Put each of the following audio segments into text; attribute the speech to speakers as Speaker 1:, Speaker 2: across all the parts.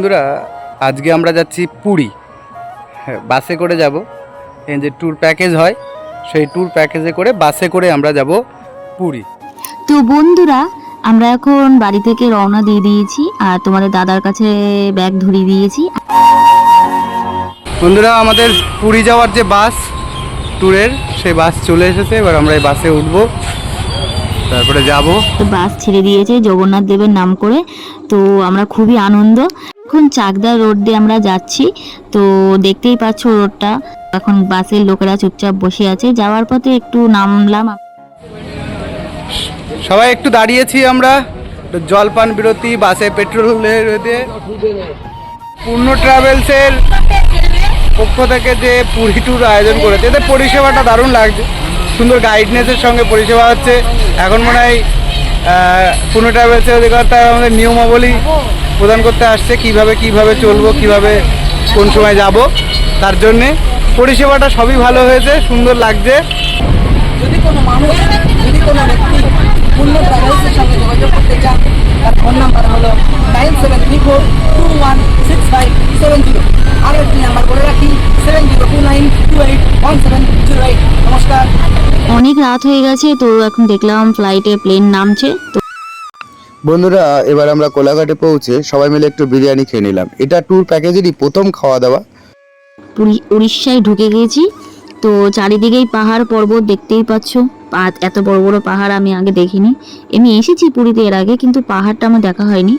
Speaker 1: বন্ধুরা আজকে আমরা যাচ্ছি পুরী। হ্যাঁ বাসে করে যাব। এই যে ট্যুর প্যাকেজ হয় সেই ট্যুর প্যাকেজে করে বাসে করে আমরা যাব পুরী।
Speaker 2: তো বন্ধুরা আমরা এখন বাড়ি থেকে রওনা দিয়ে দিয়েছি আর তোমাদের দাদার কাছে ব্যাগ ধরিয়ে দিয়েছি।
Speaker 1: বন্ধুরা আমাদের পুরী যাওয়ার যে বাস ট্যুরের সেই বাস চলে এসেছে। এবার আমরা এই বাসে উঠবো। তারপরে যাব।
Speaker 2: বাস ছেড়ে দিয়েছে জগন্নাথ দেবের নাম করে। তো আমরা খুবই আনন্দ। এখন চাকদা রোড দিয়ে আমরা যাচ্ছি। তো দেখতেই পাচ্ছ রোডটা। এখন বাসের লোকেরা চুপচাপ বসে আছে। যাওয়ার পথে একটু নামলাম।
Speaker 1: সবাই একটু দাঁড়িয়েছি আমরা। জলপান বিরতি, বাসে পেট্রোলের রোদে পূর্ণ ট্রাভেলসের পক্ষ থেকে যে পুরী ট্যুর আয়োজন করেছে এদের পরিষেবাটা দারুণ লাগছে। সুন্দর গাইডনেসের সঙ্গে পরিষেবা হচ্ছে। এখন মনে হয় পূর্ণ ট্রাভেলসের অধিকর্তা আমাদের নিয়মাবলী প্রদান করতে আসছে কীভাবে কীভাবে চলবো কীভাবে কোন সময় যাব তার জন্যে পরিষেবাটা সবই ভালো হয়েছে সুন্দর লাগছে।
Speaker 3: যদি কোনো মানুষ যদি কোনো ব্যক্তি পূর্ণ ট্রাভেলসের সঙ্গে যোগাযোগ করতে চান তার ফোন নাম্বার হলো nine seven three four two one six five seven zero আরও একটি নাম্বার বলে রাখি seven zero two nine two eight one seven zero eight নমস্কার।
Speaker 2: অনেক রাত হয়ে গেছে তো এখন দেখলাম ফ্লাইটে প্লেন নামছে তো
Speaker 1: বন্ধুরা, এবার আমরা কোলাঘাটে পৌঁছে সবাই মিলে একটু বিরিয়ানি খেয়ে নিলাম। এটা ট্যুর প্যাকেজেরই প্রথম খাওয়া দাওয়া।
Speaker 2: উড়িষ্যায় ঢুকে গেছি। তো চারিদিকেই পাহাড় পর্বত দেখতেই পাচ্ছ। এত বড় বড় পাহাড় আমি আগে দেখিনি। আমি এসেছি পুরীতে এর আগে, কিন্তু পাহাড়টা আমার দেখা হয়নি।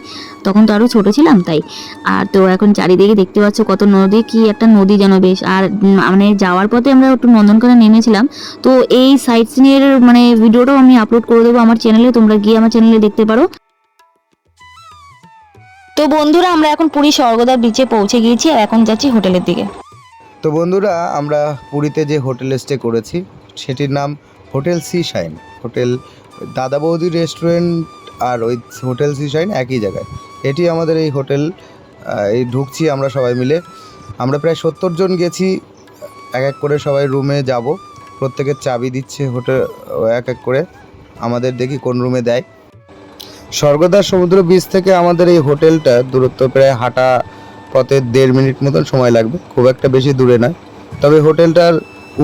Speaker 2: তখন তো আরও ছোট ছিলাম তাই। আর তো এখন চারিদিকে দেখতে পাচ্ছ কত নদী, কি একটা নদী যেন বেশ। আর মানে যাওয়ার পথে আমরা একটু নন্দনকানন নেমেছিলাম। তো এই সাইট সিনের মানে ভিডিওটাও আমি আপলোড করে দেবো আমার চ্যানেলে তোমরা গিয়ে আমার চ্যানেলে দেখতে পারো। তো বন্ধুরা, আমরা এখন পুরী স্বর্গদ্বার বিচে পৌঁছে গিয়েছি আর এখন যাচ্ছি হোটেলের দিকে।
Speaker 1: তো বন্ধুরা, আমরা পুরীতে যে হোটেলে স্টে করেছি, সেটির নাম হোটেল সি শাইন হোটেল, দাদা বৌদি রেস্টুরেন্ট আর ওই হোটেল সি শাইন একই জায়গায়। এটি আমাদের এই হোটেল এই ঢুকছি আমরা সবাই মিলে। আমরা প্রায় সত্তর জন গেছি, এক এক করে সবাই রুমে যাব। প্রত্যেকের চাবি দিচ্ছে হোটেল, এক এক করে। আমাদের দেখি কোন রুমে দেয়। স্বর্গদার সমুদ্র বীচ থেকে আমাদের এই হোটেলটা দূরত্ব প্রায় হাঁটা পথে দেড় মিনিট মতন সময় লাগবে। খুব একটা বেশি দূরে নয়। তবে হোটেলটার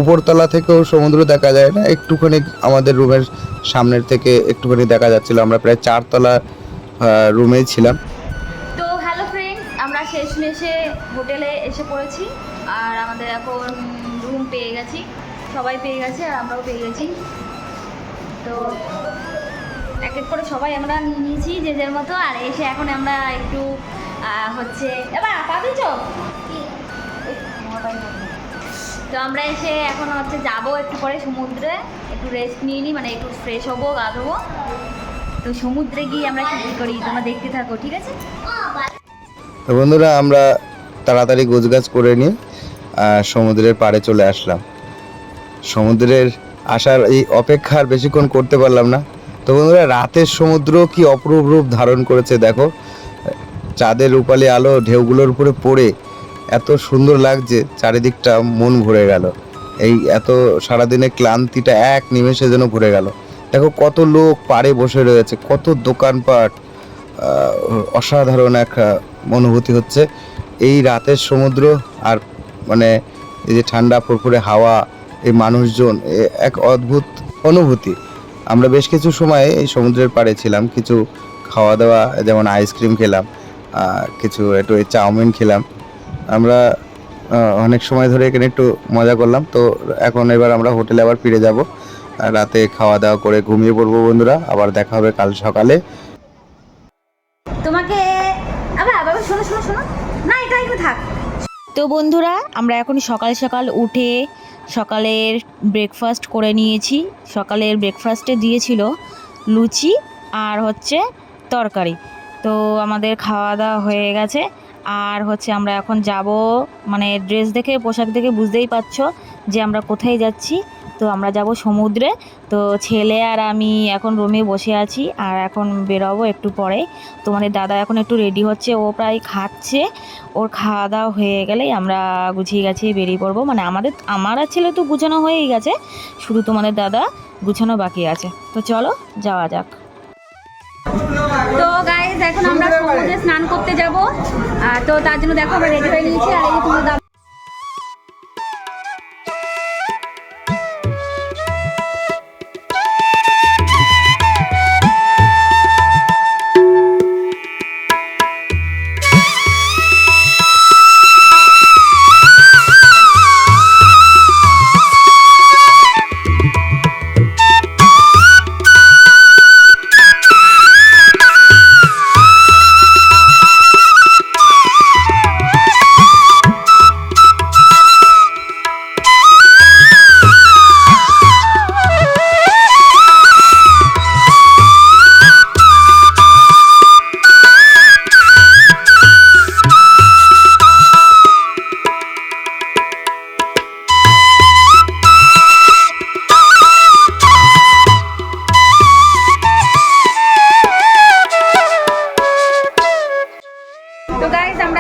Speaker 1: উপরতলা থেকেও সমুদ্র দেখা যায় না। একটুখানি আমাদের রুমের সামনের থেকে একটুখানি দেখা যাচ্ছিল। আমরা প্রায় চারতলা রুমেই ছিলাম।
Speaker 4: তো হ্যালো ফ্রেন্ডস আমরা হোটেলে এসে পড়েছি। আর আমাদের এখন রুম পেয়ে গেছি। সবাই পেয়ে গেছে আর আমরাও পেয়ে গেছি। তো এক এক করে সবাই আমরা নিয়ে নিয়েছি যে যার মতো, আর এসে এখন আমরা একটু হচ্ছে, এবার পাবি চো তো আমরা এসে এখন হচ্ছে যাব একটু পরে সমুদ্রে, একটু রেস্ট নিয়ে নিই মানে একটু ফ্রেশ হব, গা ধোবো। তো সমুদ্রে গিয়ে আমরা কি করি, তোমরা দেখতে থাকো, ঠিক আছে?
Speaker 1: তো বন্ধুরা, আমরা তাড়াতাড়ি গোছগাছ করে নিয়ে সমুদ্রের পাড়ে চলে আসলাম। সমুদ্রের আসার এই অপেক্ষা আর বেশিক্ষণ করতে পারলাম না। তো বন্ধুরা, রাতের সমুদ্র কি অপরূপ রূপ ধারণ করেছে দেখো। চাঁদের রূপালি আলো ঢেউগুলোর উপরে পড়ে এত সুন্দর লাগছে, চারিদিকটা মন ভরে গেল। এই এত সারাদিনের ক্লান্তিটা এক নিমেষে যেন ভরে গেল। দেখো কত লোক পাড়ে বসে রয়েছে, কত দোকানপাট অসাধারণ একটা অনুভূতি হচ্ছে। এই রাতের সমুদ্র আর মানে এই যে ঠান্ডা, ফুরফুরে হাওয়া, এই মানুষজন এক অদ্ভুত অনুভূতি। আমরা বেশ কিছু সময় এই সমুদ্রের পাড়ে ছিলাম, কিছু খাওয়া দাওয়া যেমন আইসক্রিম খেলাম কিছু একটু চাউমিন খেলাম। আমরা অনেক সময় ধরে এখানে একটু মজা করলাম, তো এখন এবার আমরা হোটেলে আবার ফিরে যাব। রাতে খাওয়া দাওয়া করে ঘুমিয়ে পড়ব বন্ধুরা, আবার দেখা হবে কাল সকালে।
Speaker 4: তোমাকে, আবার না, এটা একটু থাক।
Speaker 2: তো বন্ধুরা, আমরা এখন সকাল সকাল উঠে সকালের ব্রেকফাস্ট করে নিয়েছি। সকালের ব্রেকফাস্টে দিয়েছিল লুচি আর হচ্ছে তরকারি। তো আমাদের খাওয়া দাওয়া হয়ে গেছে। আর হচ্ছে আমরা এখন যাব মানে ড্রেস দেখে, পোশাক দেখে বুঝতেই পারছ যে আমরা কোথায় যাচ্ছি। তো আমরা যাব সমুদ্রে। তো ছেলে আর আমি এখন রুমে বসে আছি আর এখন বেরোবো একটু পরে। তোমাদের দাদা এখন একটু রেডি হচ্ছে, ও প্রায় খাচ্ছে। ওর খাওয়া দাওয়া হয়ে গেলেই আমরা গুছিয়ে গাছিয়ে বেরিয়ে পড়ব। মানে আমাদের, আমার আর ছেলে তো গুছানো হয়েই গেছে, শুধু তোমাদের দাদা গুছানো বাকি আছে। তো চলো, যাওয়া যাক।
Speaker 4: তো গাইজ এখন আমরা সমুদ্রে স্নান করতে যাব। তো তার জন্য দেখো, আমরা রেডি হয়ে নিয়েছি। আর এই তোমার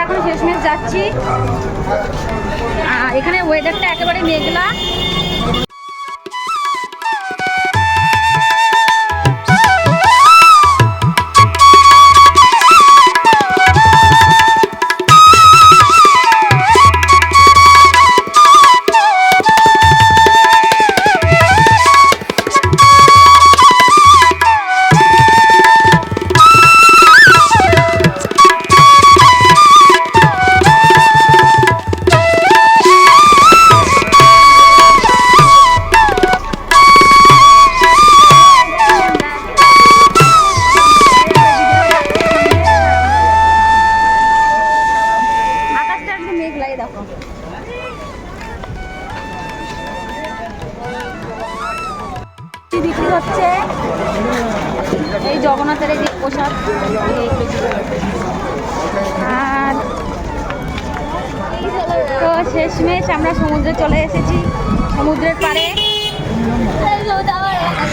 Speaker 4: আমরা এখন শেষমেশ যাচ্ছি। এখানে ওয়েদারটা একেবারে মেঘলা।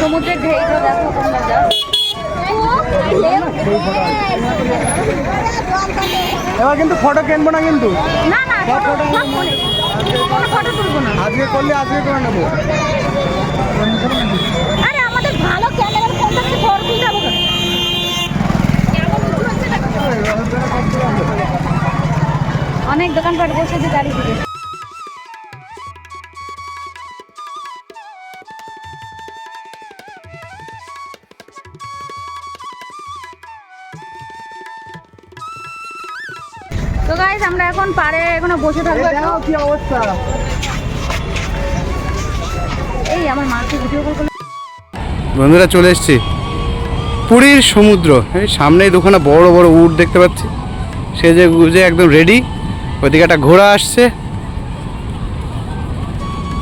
Speaker 4: সমুদ্রের ঢেউটা দেখো তোমরা just।
Speaker 1: এবার কিন্তু ফটো কিনবো না কিন্তু?
Speaker 4: না না কোনো কোনো ফটো তুলবো না।
Speaker 1: আজকে করলে আজকে করে নেব।
Speaker 4: আরে আমাদের ভালো ক্যামেরার ফোন থাকতে ফটো তুলতে হবে অনেক দোকানপাট বসেছে চারিদিকে। তো গাইজ আমরা এখন এখনও বসে থাকব।
Speaker 1: কি অবস্থা।
Speaker 4: এই আমার মাকে ভিডিও কল করলে।
Speaker 5: বন্ধুরা চলে এসেছি। পুরীর সমুদ্র। এই সামনেই দুখানা বড় বড় উট দেখতে পাচ্ছি। সে যে গুজে একদম রেডি ওইদিকে একটা ঘোড়া আসছে।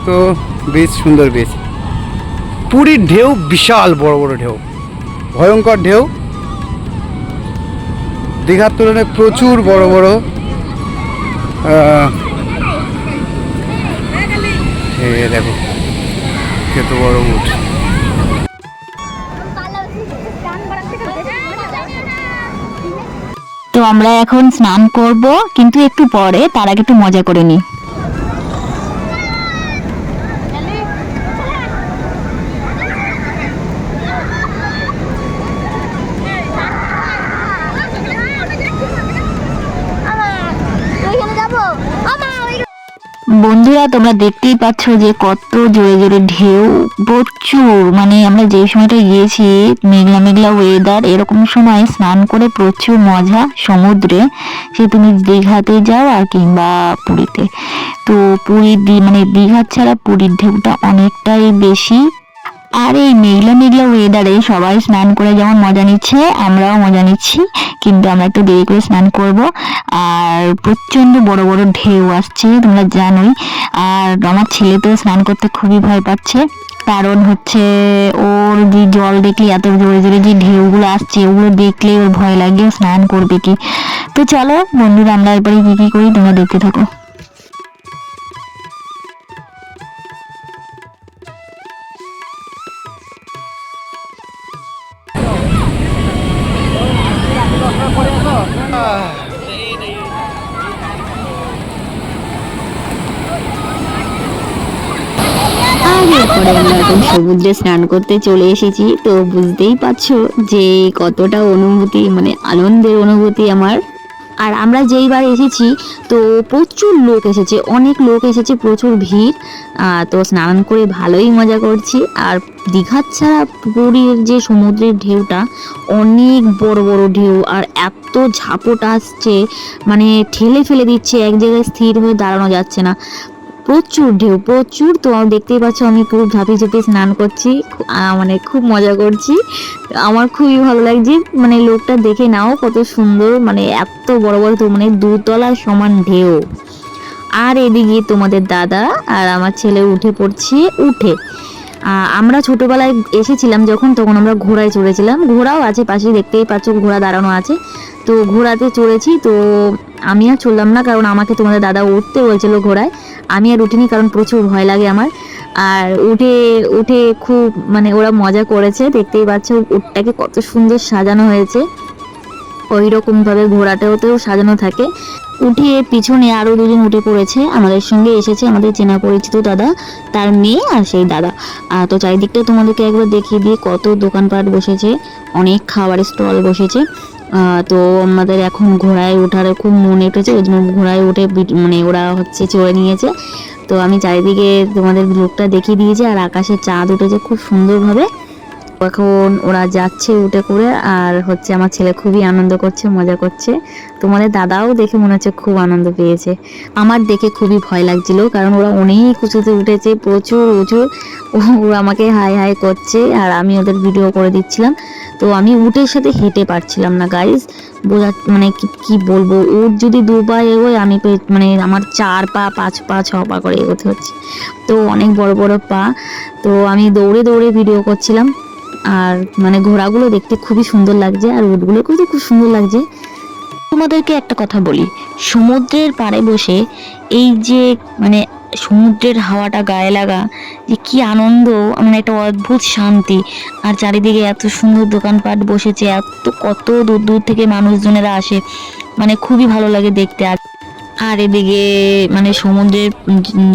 Speaker 5: তো বীচ সুন্দর বীচ পুরীর ঢেউ বিশাল বড় বড় ঢেউ। ভয়ঙ্কর ঢেউ। দীঘার তুলনায় প্রচুর বড় বড় দেখো বড় উঠ
Speaker 2: তো আমরা এখন স্নান করব, কিন্তু একটু পরে, তার আগে একটু মজা করে নিই বন্ধুরা, তোমরা দেখতেই পাচ্ছ যে কত জোরে জোরে ঢেউ, প্রচুর। মানে আমরা যে সময়টা গিয়েছি, মেঘলা মেঘলা ওয়েদার এরকম সময় স্নান করে প্রচুর মজা সমুদ্রে। সে তুমি দীঘাতে যাও আর কিংবা পুরীতে। তো পুরীর মানে দীঘার ছাড়া পুরীর ঢেউটা অনেকটাই বেশি। আর এই মেঘলা মেঘলা ওয়েদারে সবাই স্নান করে যেমন মজা নিচ্ছে, আমরাও মজা নিচ্ছি। কিন্তু আমরা একটু দেরি করে স্নান করব। আর প্রচণ্ড বড় বড় ঢেউ আসছে, তোমরা জানোই। আর আমার ছেলে তো স্নান করতে খুবই ভয় পাচ্ছে। কারণ হচ্ছে ওর যে জল দেখলে এত জোরে জোরে যে ঢেউগুলো আসছে, ওগুলো দেখলে ওর ভয় লাগে স্নান করবে কি? তো চলো বন্ধুরা, আমরা এরপরে কি কি করি, তোমরা দেখতে থাকো। সমুদ্রে স্নান করতে চলে এসেছি। তো বুঝতেই পারছ যে কতটা অনুভূতি মানে আনন্দের অনুভূতি আমার। আর আমরা যেইবার এসেছি, তো প্রচুর লোক এসেছে, অনেক লোক এসেছে, প্রচুর ভিড়। তো স্নান করে ভালোই মজা করছি। আর দীঘার ছাড়া পুরীর যে সমুদ্রের ঢেউটা, অনেক বড় বড় ঢেউ, আর এত ঝাপট আসছে মানে ঠেলে ফেলে দিচ্ছে, এক জায়গায় স্থির হয়ে দাঁড়ানো যাচ্ছে না। প্রচুর ঢেউ, প্রচুর তো দেখতেই পাচ্ছ আমি পুরো ঝাঁপিয়ে ঝাঁপিয়ে স্নান করছি। মানে খুব মজা করছি। আমার খুবই ভালো লাগছে মানে লোকটা দেখে নাও কত সুন্দর মানে এত বড় বড় তো মানে দুতলার সমান ঢেউ। আর এদিকে তোমাদের দাদা আর আমার ছেলে উঠে পড়ছে, উঠে। আমরা ছোটবেলায় এসেছিলাম যখন, তখন আমরা ঘোড়ায় চড়েছিলাম। ঘোড়াও আছে পাশে দেখতেই পাচ্ছ, ঘোড়া দাঁড়ানো আছে। তো ঘোড়াতে চড়েছি, তো আমি আর চললাম না কারণ আমাকে তোমাদের দাদা উঠতে বলছিল ঘোড়ায়। আমি আর উঠিনি কারণ প্রচুর ভয় লাগে আমার। আর উঠে উঠে খুব মানে ওরা মজা করেছে দেখতেই পাচ্ছ উটটাকে কত সুন্দর সাজানো হয়েছে। ওই রকম ভাবে ঘোড়াটাতেও সাজানো থাকে। উঠে পিছনে আরও দুজন উঠে পড়েছে আমাদের সঙ্গে এসেছে আমাদের চেনা পরিচিত দাদা তার মেয়ে আর সেই দাদা। আহ, তো চারিদিকটা তোমাদেরকে একবার দেখিয়ে দিয়ে কত দোকানপাট বসেছে অনেক খাবারের স্টল বসেছে। তো আমাদের এখন ঘোড়ায় ওঠার খুব মনে উঠেছে, ওই জন্য ঘোড়ায় উঠে মানে ওরা হচ্ছে চড়ে নিয়েছে। তো আমি চারিদিকে তোমাদের লোকটা দেখিয়ে দিয়েছি, আর আকাশে চাঁদ উঠেছে খুব সুন্দরভাবে। এখন ওরা যাচ্ছে উঠে করে আর হচ্ছে আমার ছেলে খুবই আনন্দ করছে, মজা করছে। তোমাদের দাদাও দেখে মনে হচ্ছে খুব আনন্দ পেয়েছে। আমার দেখে খুবই ভয় লাগছিল কারণ ওরা অনেক উঁচুতে উঠেছে, প্রচুর উঁচু ওরা আমাকে হাই হাই করছে আর আমি ওদের ভিডিও করে দিচ্ছিলাম। তো আমি উটের সাথে হেঁটে পারছিলাম না গাইজ বোঝা মানে কি বলব? উট যদি দু পা এগোয়, আমি মানে আমার চার পা, পাঁচ পা, ছ পা করে এগোতে হচ্ছে। তো অনেক বড় বড় পা। তো আমি দৌড়ে দৌড়ে ভিডিও করছিলাম। আর মানে ঘোড়াগুলো দেখতে খুবই সুন্দর লাগছে আর উটগুলোকেও তো খুব সুন্দর লাগছে। তোমাদেরকে একটা কথা বলি, সমুদ্রের পাড়ে বসে এই যে মানে সমুদ্রের হাওয়াটা গায়ে লাগা যে কি আনন্দ মানে একটা অদ্ভুত শান্তি। আর চারিদিকে এত সুন্দর দোকানপাট বসেছে, এত কত দূর দূর থেকে মানুষজনেরা আসে মানে খুবই ভালো লাগে দেখতে। আর আর এদিকে মানে সমুদ্রের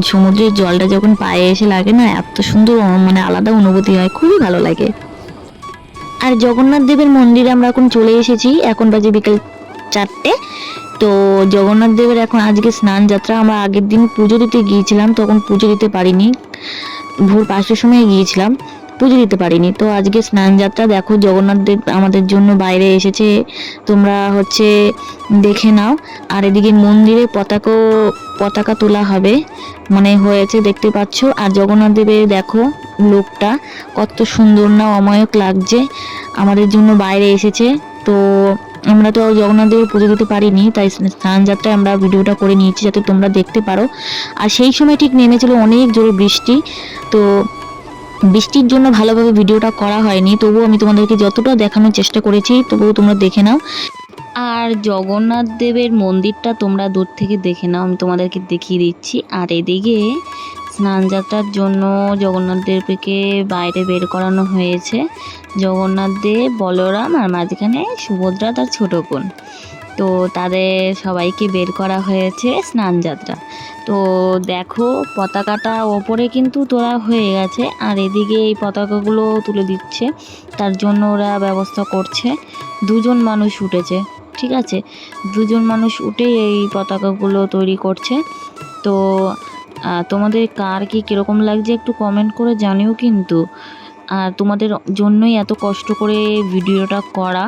Speaker 2: সমুদ্রের জলটা যখন পায়ে এসে লাগে না, এত সুন্দর মানে আলাদা অনুভূতি হয়, খুবই ভালো লাগে। আর জগন্নাথ দেবের মন্দিরে আমরা এখন চলে এসেছি, এখন বাজে বিকেল চারটে। তো জগন্নাথ দেবের এখন আজকে স্নান যাত্রা, আমরা আগের দিন পুজো দিতে গিয়েছিলাম, তখন পুজো দিতে পারিনি। ভোর পাঁচটার সময় গিয়েছিলাম। পুজো দিতে পারিনি। তো আজকে স্নান যাত্রা দেখো জগন্নাথ দেব আমাদের জন্য বাইরে এসেছে। তোমরা হচ্ছে দেখে নাও। আর এদিকে মন্দিরে পতাকাও পতাকা তোলা হবে। মানে হয়েছে, দেখতে পাচ্ছ। আর জগন্নাথ দেবের দেখো লোকটা, কত সুন্দর না অমায়ক লাগছে। আমাদের জন্য বাইরে এসেছে। তো আমরা তো জগন্নাথ দেবের পুজো দিতে পারিনি, তাই স্নান যাত্রায় আমরা ভিডিওটা করে নিয়েছি যাতে তোমরা দেখতে পারো। আর সেই সময় ঠিক নেমেছিল অনেক জোরে বৃষ্টি। তো বৃষ্টির জন্য ভালোভাবে ভিডিওটা করা হয়নি, তবুও আমি তোমাদেরকে যতটা দেখানোর চেষ্টা করেছি, তবুও তোমরা দেখে নাও। আর জগন্নাথ দেবের মন্দিরটা তোমরা দূর থেকে দেখে নাও, আমি তোমাদেরকে দেখিয়ে দিচ্ছি। আর এদিকে স্নান যাত্রার জন্য জগন্নাথ দেবকে বাইরে বের করানো হয়েছে। জগন্নাথ দেব, বলরাম আর মাঝখানে সুভদ্রা তার ছোট বোন। তো তাদের সবাইকে বের করা হয়েছে স্নান যাত্রা। তো দেখো, পতাকাটা ওপরে কিন্তু তোলা হয়ে গেছে, আর এদিকে এই পতাকাগুলো তুলে দিচ্ছে। তার জন্য ওরা ব্যবস্থা করছে। দুজন মানুষ উঠেছে, ঠিক আছে? দুজন মানুষ উঠে এই পতাকাগুলো তৈরি করছে। তো তোমাদের কার কি কীরকম লাগছে একটু কমেন্ট করে জানিও কিন্তু। আর তোমাদের জন্যই এত কষ্ট করে ভিডিওটা করা।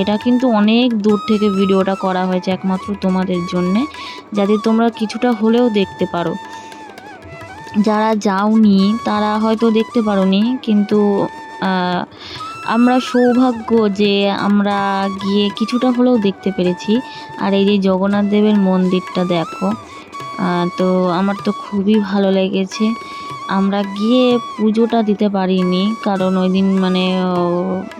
Speaker 2: এটা কিন্তু অনেক দূর থেকে ভিডিওটা করা হয়েছে একমাত্র তোমাদের জন্যে, যাতে তোমরা কিছুটা হলেও দেখতে পারো। যারা যাওনি, তারা হয়তো দেখতে পারোনি, কিন্তু আমরা সৌভাগ্য যে আমরা গিয়ে কিছুটা হলেও দেখতে পেরেছি। আর এই যে জগন্নাথ দেবের মন্দিরটা দেখো তো আমার তো খুবই ভালো লেগেছে। আমরা গিয়ে পুজোটা দিতে পারিনি, কারণ ওই দিন মানে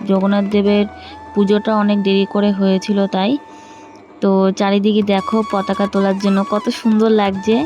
Speaker 2: জগন্নাথ দেবের পুজোটা অনেক দেরি করে হয়েছিল তাই। তো চারিদিকে দেখো পতাকা তোলার জন্য কত সুন্দর লাগছে।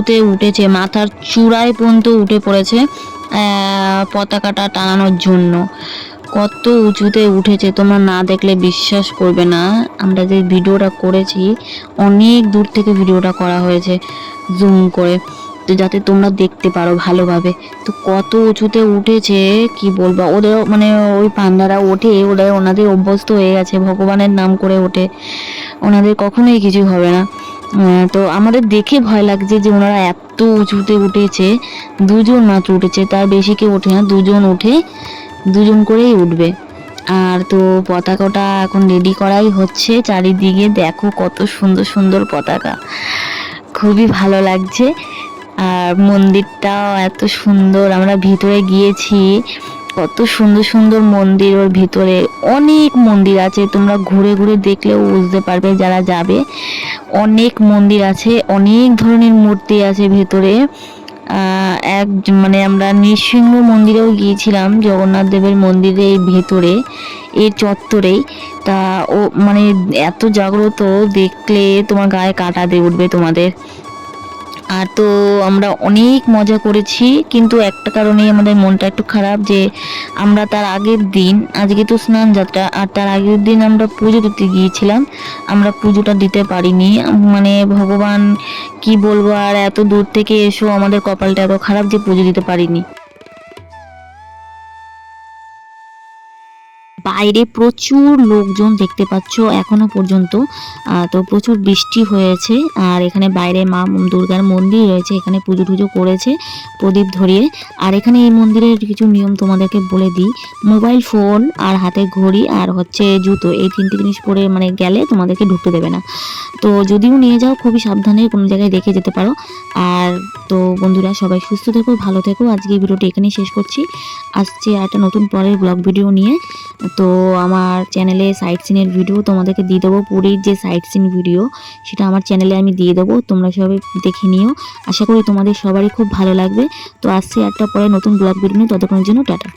Speaker 2: উঁচুতে উঠেছে, মাথার চূড়ায় পর্যন্ত উঠে পড়েছে পতাকাটা টানানোর জন্য। কত উঁচুতে উঠেছে, তোমরা না দেখলে বিশ্বাস করবে না। আমরা যে ভিডিওটা করেছি, অনেক দূর থেকে ভিডিওটা করা হয়েছে জুম করে। তো যাতে তোমরা দেখতে পারো ভালোভাবে। তো কত উঁচুতে উঠেছে, কি বলব, ওদের মানে ওই পান্ডারা ওঠে, ওরা ওনাদের অভ্যস্ত হয়ে গেছে, ভগবানের নাম করে ওঠে। ওনাদের কখনোই কিছু হবে না। তো আমাদের দেখে ভয় লাগছে যে ওনারা এত উঁচুতে উঠেছে। দুজন মাত্র উঠেছে, তার বেশি কেউ ওঠে না, দুজন উঠে, দুজন করেই উঠবে। আর তো পতাকাটা এখন রেডি করাই হচ্ছে, চারিদিকে দেখো কত সুন্দর সুন্দর পতাকা। খুবই ভালো লাগছে। আর মন্দিরটাও এত সুন্দর, আমরা ভিতরে গিয়েছি। কত সুন্দর সুন্দর মন্দির ওর ভিতরে। অনেক মন্দির আছে, তোমরা ঘুরে ঘুরে দেখলেও বুঝতে পারবে যারা যাবে। অনেক মন্দির আছে, অনেক ধরনের মূর্তি আছে ভেতরে। এক মানে আমরা নৃসিংহ মন্দিরেও গিয়েছিলাম, জগন্নাথ দেবের মন্দিরের ভেতরে এর চত্বরেই। তা ও মানে এত জাগ্রত, দেখলে তোমার গায়ে কাটা দিয়ে উঠবে তোমাদের। আর তো আমরা অনেক মজা করেছি, কিন্তু একটা কারণেই আমাদের মনটা একটু খারাপ যে আমরা তার আগের দিন, আজকে তো স্নান যাত্রা আর তার আগের দিন আমরা পুজো দিতে গিয়েছিলাম, আমরা পুজোটা দিতে পারিনি। মানে ভগবান কি বলব আর এত দূর থেকে এসো আমাদের কপালটা এত খারাপ যে পুজো দিতে পারিনি। বাইরে প্রচুর লোকজন দেখতে পাচ্ছ এখনও পর্যন্ত। তো প্রচুর বৃষ্টি হয়েছে আর এখানে বাইরে মা দুর্গার মন্দির রয়েছে, এখানে পুজো টুজো করেছে প্রদীপ ধরিয়ে। আর এখানে এই মন্দিরের কিছু নিয়ম তোমাদেরকে বলে দিই। মোবাইল ফোন আর হাতে ঘড়ি আর হচ্ছে জুতো, এই তিনটে জিনিস পরে মানে গেলে তোমাদেরকে ঢুকতে দেবে না। তো যদিও নিয়ে যাও, খুবই সাবধানে কোনো জায়গায় রেখে যেতে পারো। আর তো বন্ধুরা, সবাই সুস্থ থেকো, ভালো থেকো। আজকে এই ভিডিওটি এখানেই শেষ করছি। আসছে একটা নতুন পরের ব্লগ ভিডিও নিয়ে। তো আমার চ্যানেলে সাইট সিনের ভিডিও তোমাদেরকে দিয়ে দেবো। পুরীর যে সাইট সিন ভিডিও সেটা আমার চ্যানেলে আমি দিয়ে দেবো। তোমরা সবাই দেখে নিও। আশা করি তোমাদের সবারই খুব ভালো লাগবে। তো আসছে একটা পরে নতুন ব্লগ ভিডিও নিয়ে। ততক্ষণের জন্য টাটা।